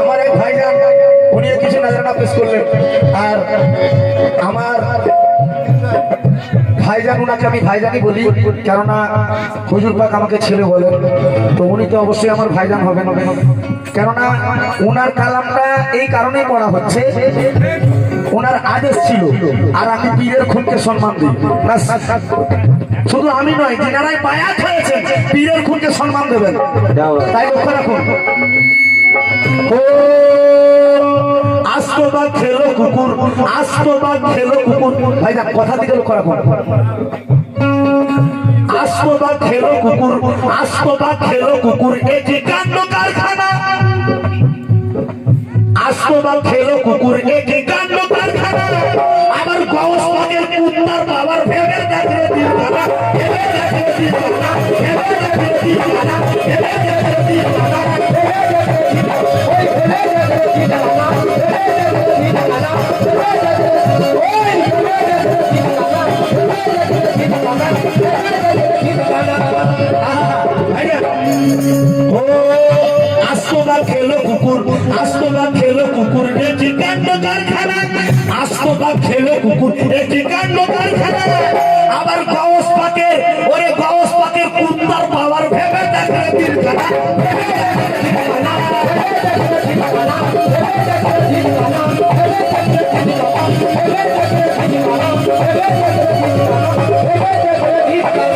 আমার এক ভাইজান উনি কিছু নাজানা পেশ করলেন। আর আমার ভাইজান, উনাকে আমি ভাইজানই বলি, কেননা হুজুর পাক আমাকে ছেলে বলেন। তো উনি তো অবশ্যই আমার ভাইজান হবেন হবেন। কেননা উনার কালামটা এই কারণেই পড়া হচ্ছে ওনার আদেশ ছিল আর আমি পীরের খুনকে সম্মান দিই। শুধু আমি নয় যেনারাই বায়াত হয়েছে পীরের খুনকে সম্মান দেবেন। তাই লক্ষ্য রাখুন। ও আস্ত বা খেলো কুকুর আস্ত বা খেলো কুকুর। ভাই না কথা দিকে লক্ষ্য রাখুন। আস্ত বা খেলো কুকুর আস্ত বা খেলো কুকুর এটি কাণ্ড কারখানা। আস্ত বা খেলো কুকুর এটি কাণ্ড ভেবের খানা আমার গৌসের কুত্তার বাবার ভেবের দেখিয়ে দিয়ে তারা ভেবে দেখিয়ে দিয়ে তারা ভেবে দেখিয়ে দিয়ে তারা ভেবে আস্তবা খেলো কুকুর আস্তবা খেলো কুকুর এটি কাণ্ড কারখানা। আস্তবা খেলো কুকুর এটি কাণ্ড কারখানা। আবার গাওস পাকে ওরে গাওস পাকের কুত্তার পাওয়ার ভেবে দেখলে দিলখানা ওরে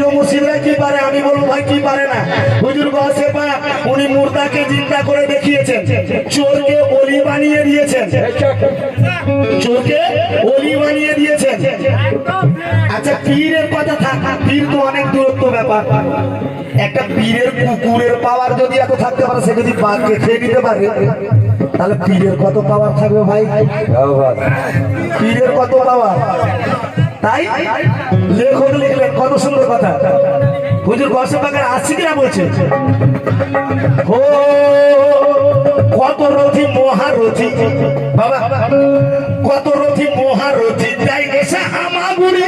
পীর মুসিদরা কি পারে? আমি বলব ভাই কি পারে না? হুজুর বসে পা উনি মুর্দাকে জিন্দা করে দেখিয়েছেন। চোরকে অলি বানিয়ে দিয়েছেন। চোরকে অলি বানিয়ে দিয়েছেন। আচ্ছা পীরের কথা থাক পীর তো অনেক দূরত্ব ব্যাপার। একটা পীরের কুকুরের পাওয়ার যদি এত থাকতে পারে সে যদি বাঘকে খেয়ে নিতে পারে তাহলে পীরের কত পাওয়ার থাকবে ভাই। পীরের কত পাওয়ার? তাই লেখক লিখলেন কত সুন্দর কথা। হুজুর গসে পাকার আসছি কিনা বলছে? ও কত রথি মহারথি বাবা, কত রথি মহারথি তাই এসে হামাগুড়ি।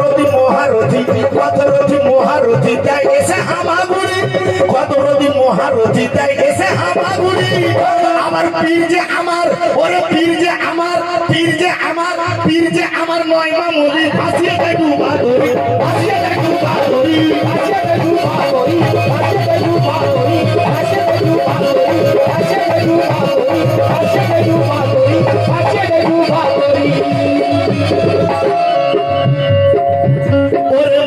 রতি মহারথী কত রতি মহারথী, তাই এসে হামাগুড়ি। কত রতি মহারথী, তাই এসে হামাগুড়ি। আমার পীর যে আমার, ওরে পীর যে আমার, পীর যে আমার, পীর যে আমার নয় মা মলি ফাঁসিয়ে দেয় ডুবা ধরি ফাঁসিয়ে দেয় ডুবা ধরি ফাঁসিয়ে দেয় ডুবা ধরি ফাঁসিয়ে দেয় ডুবা ধরি ফাঁসিয়ে দেয় ডুবা ধরি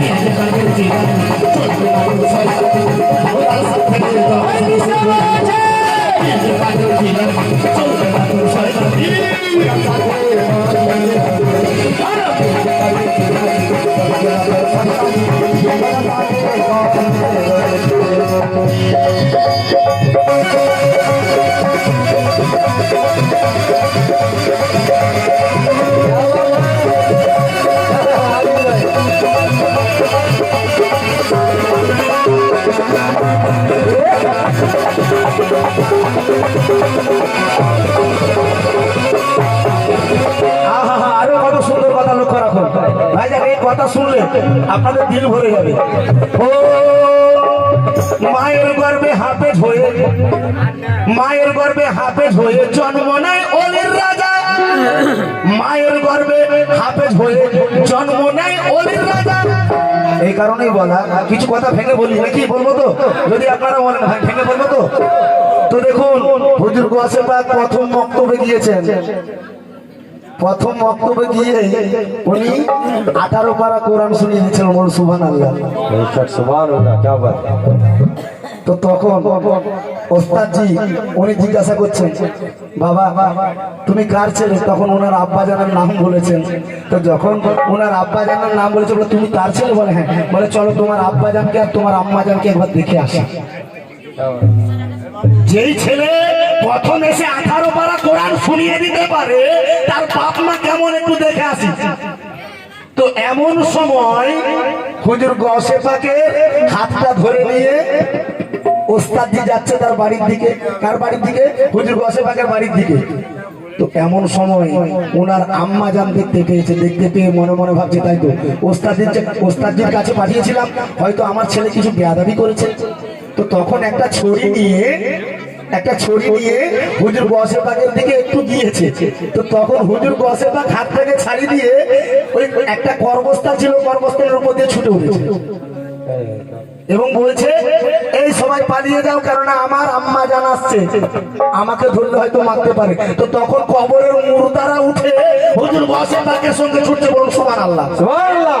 পীর কাদের কথা শুনলে আপনাদের দিল ভরে যাবে। ও, মায়ের গর্ভে হাফেজ হয়ে, মায়ের গর্ভে হাফেজ হয়ে জন্ম নেয় অলির রাজা। মায়ের গর্ভে হাফেজ হয়ে জন্ম নেয় অলির রাজা। এই কারণেই বলা, কিছু কথা ভেঙে বলি নাকি বলব তো? যদি আপনারা বলেন ভেঙে বলব তো? তো দেখুন, হুজুর গোয়াসে প্রথম বক্তব্যে গিয়েছেন। প্রথম বক্তব্যে গিয়ে উনি আঠারো পারা কোরআন শুনিয়ে দিচ্ছিলেন ওর সুভান আল্লাহ তো তখন ওস্তাদজি উনি জিজ্ঞাসা করছেন বাবা তুমি কার ছেলে? তখন ওনার আব্বা জানার নাম বলেছেন। তো যখন ওনার আব্বা জানার নাম বলেছে বলে তুমি তার ছেলে? বলে হ্যাঁ। বলে চলো তোমার আব্বা জানকে আর তোমার আম্মা জানকে একবার দেখে আসা। যেই ছেলে প্রথম এসে আঠারো পারা কোরআন শুনিয়ে দিতে পারে, তার বাপ মা কেমন একটু দেখে আসি। তো এমন সময় হুজুর গসে পাকে হাতটা ধরে নিয়ে ওস্তাদজি যাচ্ছে তার বাড়ির দিকে। কার বাড়ির দিকে? হুজুর বাড়ির দিকে। তো এমন সময় ওনার আম্মা জান দেখতে পেয়েছে দেখতে পেয়ে মনে মনে ভাবছে, তাই তো ওস্তাদের ওস্তাদজির কাছে পাঠিয়েছিলাম, হয়তো আমার ছেলে কিছু বেয়াদাবি করেছে। তো তখন একটা ছড়ি নিয়ে, একটা ছড়ি নিয়ে হুজুর গসে পাকের দিকে একটু গিয়েছে। তো তখন হুজুর গসে হাত থেকে ছাড়ি দিয়ে ওই একটা কর্মস্থল ছিল, কর্মস্থলের উপর দিয়ে ছুটে উঠেছে। এবং বলছে, এই সবাই পালিয়ে যাও কারণ আমার আম্মা জানাচ্ছে আমাকে ধরলে হয়তো মারতে পারে। তো তখন কবরের মুরদারা উঠে হুজুর বসে পাকের সঙ্গে ছুটছে বলুন, সুবহানাল্লাহ। আল্লাহ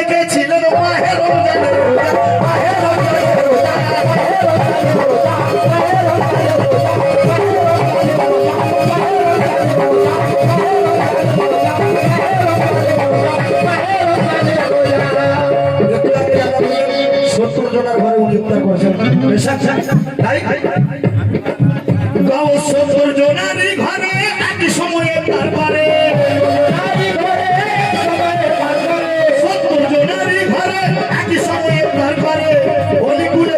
ইফতার করছেন জনারই ঘরে একই সময়ে তারপরে সত্তর জনারই ঘরে একই সময়ে তারপরে অলিগুলে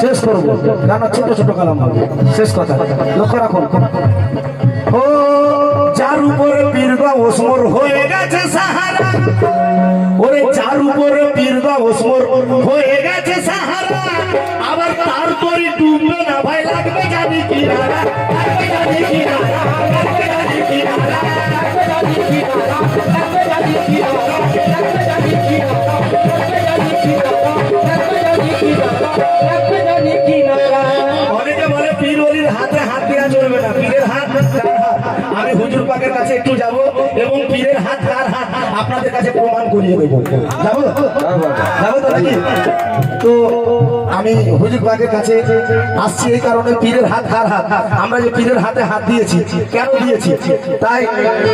শেষ করবো গানা ছোট ছোট কালাম হবে শেষ কথা লক্ষ্য রাখুন ও চারু উপরে পীরগ ওসমর হয়ে গেছে সাহারা ওরে চার উপরে পীরগ ওসমর হয়ে গেছে সাহারা আবার তার তরি ডুববে না, ভাই লাগবে জানি কি নারা লাগবে জানি কি লাগবে জানি কি লাগবে জানি কি লাগবে জানি কি লাগবে জানি কি লাগবে জানি কি লাগবে জানি কি অনেকে বলে পীর অলির হাতে হাত দেওয়া চলবে না, পীরের হাত? আমি হুজুর পাকের কাছে একটু যাব এবং পীরের হাত তার হাত আপনাদের কাছে প্রমাণ করিয়ে দেবো। যাব? যাব তো নাকি? তো আমি হুজুর পাকের কাছে আসছি এই কারণে পীরের হাত কার হাত। আমরা যে পীরের হাতে হাত দিয়েছি, কেন দিয়েছি? তাই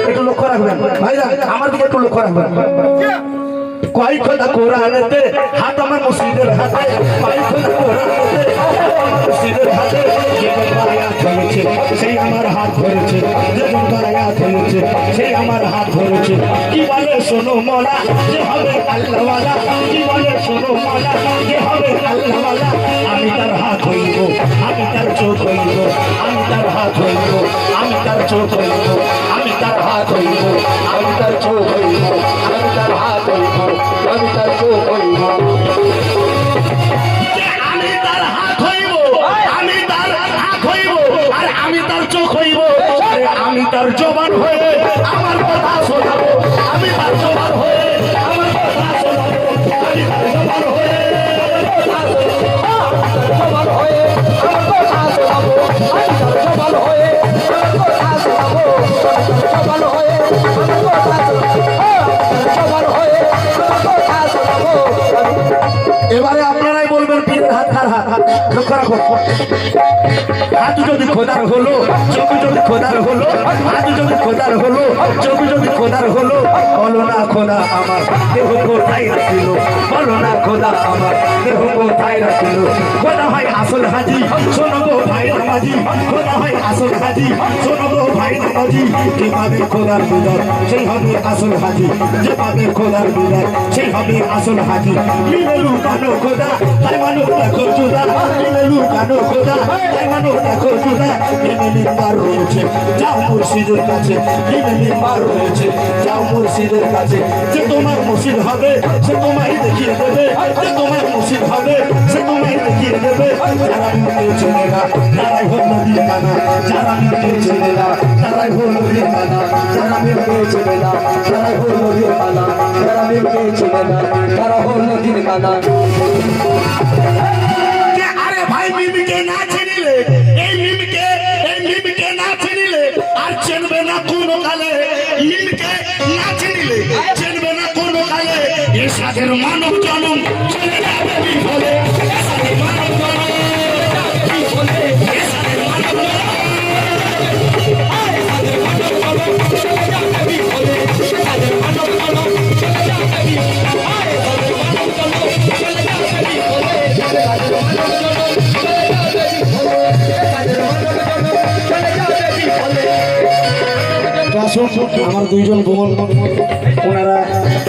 একটু লক্ষ্য রাখবেন। ভাইরা, আমার দিকে একটু লক্ষ্য রাখবেন। কয় খোদা কোরআনেতে? হাত আমার মসজিদের হাতে। কয় খোদা কোরআনেতে? মসজিদের হাতে। হয়েছে সেই আমার হাত ধরেছে। যে বায়াত হয়েছে সেই আমার হাত ধরেছে। কি বলে শোনো মোলা? যে হবে আল্লাহওয়ালা। কি বলে শোনো মোলা? যে হবে আল্লাহওয়ালা। আমি তার হাত হইব আমি তার চোখ হইব আমি তার হাত হইব আমি তার চোখ হইব আমি জবান হয়ে আমার কথা শোনাবো। লক্ষ্য রাখো হাত যদি খোদার হলো, চোখ যদি খোদার হলো হাত যদি খোদার হলো, চোখ যদি খোদার হলো, বলো না খোদা আমার, দেহ কোথায় রাখিল? বলো না খোদা আমার, দেহ কোথায় রাখিল? খোদা হয় আসল হাজি শোনো গো ভাই নামাজি খোদা হয় আসল হাজি শোনো গো ভাই নামাজি যে পাবে খোদার বিদার সেই হবে আসল হাজি। যে পাবে খোদার বিদার সেই হবে আসল হাজি। মিলে লুকানো খোদা, তাই মানো দেখো মিলে লুকানো রয়েছে যাও মুর্শিদের কাছে মিলে লিম্বার রয়েছে যাও মুর্শিদের কাছে যে তোমার মুর্শিদ হবে সে তোমায় দেখিয়ে দেবে যে তোমার মুর্শিদ হবে সে তোমায় দেখিয়ে দেবে যারা মিলতে চলে না তারাই নদীর কানা যারা মিলতে চলে না তারাই হল নদীর কানা যারা মিলতে চলে না তারাই হল নদীর কানা যারা মিলতে চলে না তারা হল নদীর কানা আমার দুইজন বোন ওনারা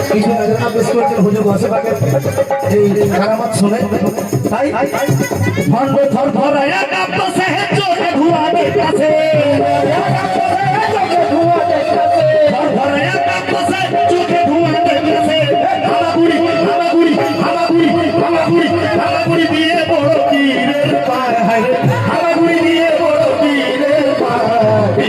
কিছু আদেশ করেছেন হুজুর ঘোষবাকে যে কারামত শুনে। তাই হামাগুড়ি দিয়ে বড় পার হামাগুড়ি দিয়ে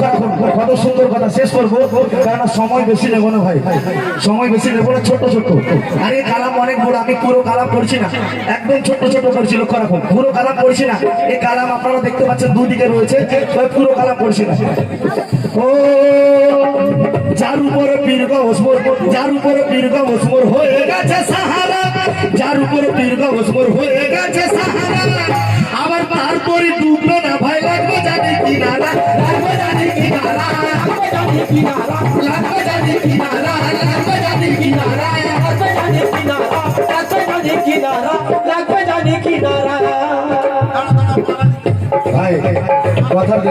কাদের কত সুন্দর কথা শেষ করব কারণ সময় বেশি নেব না ভাই সময় বেশি নেব না ছোট ছোট আর কালাম অনেক বড় আমি পুরো কালাম পড়ছি না একদম ছোট ছোট করছি লক্ষ্য রাখুন পুরো কালাম পড়ছি না এই কালাম আপনারা দেখতে পাচ্ছেন দুদিকে রয়েছে পুরো কালাম না ও, যার উপরে পীর্গ ভস্মর যার উপরে পীর্গ ভস্মর হয়ে গেছে সাহারা, যার উপরে পীর্গ ভস্মর হয়ে গেছে সাহারা। আবার তারপরে ডুবলো না ভাই লাগবে জানি কিনারা লাগবে জানি কিনারা লাগবে জানি কিনারা লাগবে জানি কিনারা লাগবে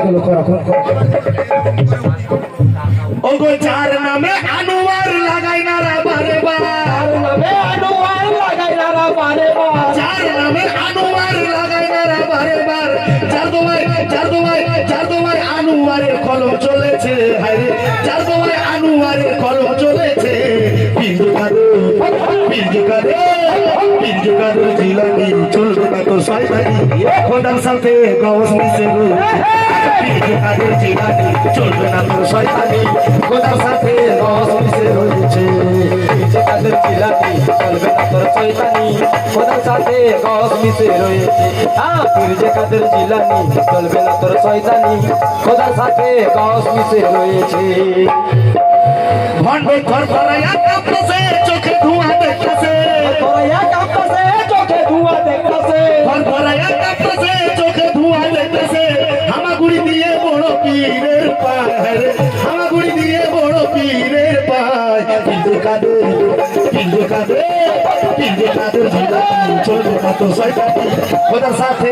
কথার দিকে কারও জিলানি চলবে না তো শয়তানি খোদার সাথে গস মিশে গো কারও জিলানি চলবে না তো শয়তানি খোদার সাথে গস মিশে রয়েছে। যে কাদের চিলাতি চলবে না তোর শয়তানি খোদার সাথে গস মিশে রয়েছে। হ্যাঁ পীর কাদের জিলানি চলবে এক আকাশে চোখে ধোঁয়া দেখতেছে। ঘর ভরাইয়া কাঁপতেছে, চোখে ধোঁয়া দেখতেছে। হামাগুড়ি দিয়ে বড় পীরের পায় হামাগুড়ি দিয়ে বড় পীরের পায় কাদের কিন্তু কাদের? কিন্তু কাদের জিলাপি চলবে না তো ওদের সাথে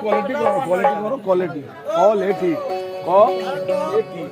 কোয়ালিটি করো কোয়ালিটি করো কোয়ালিটি ক কোয়ালিটি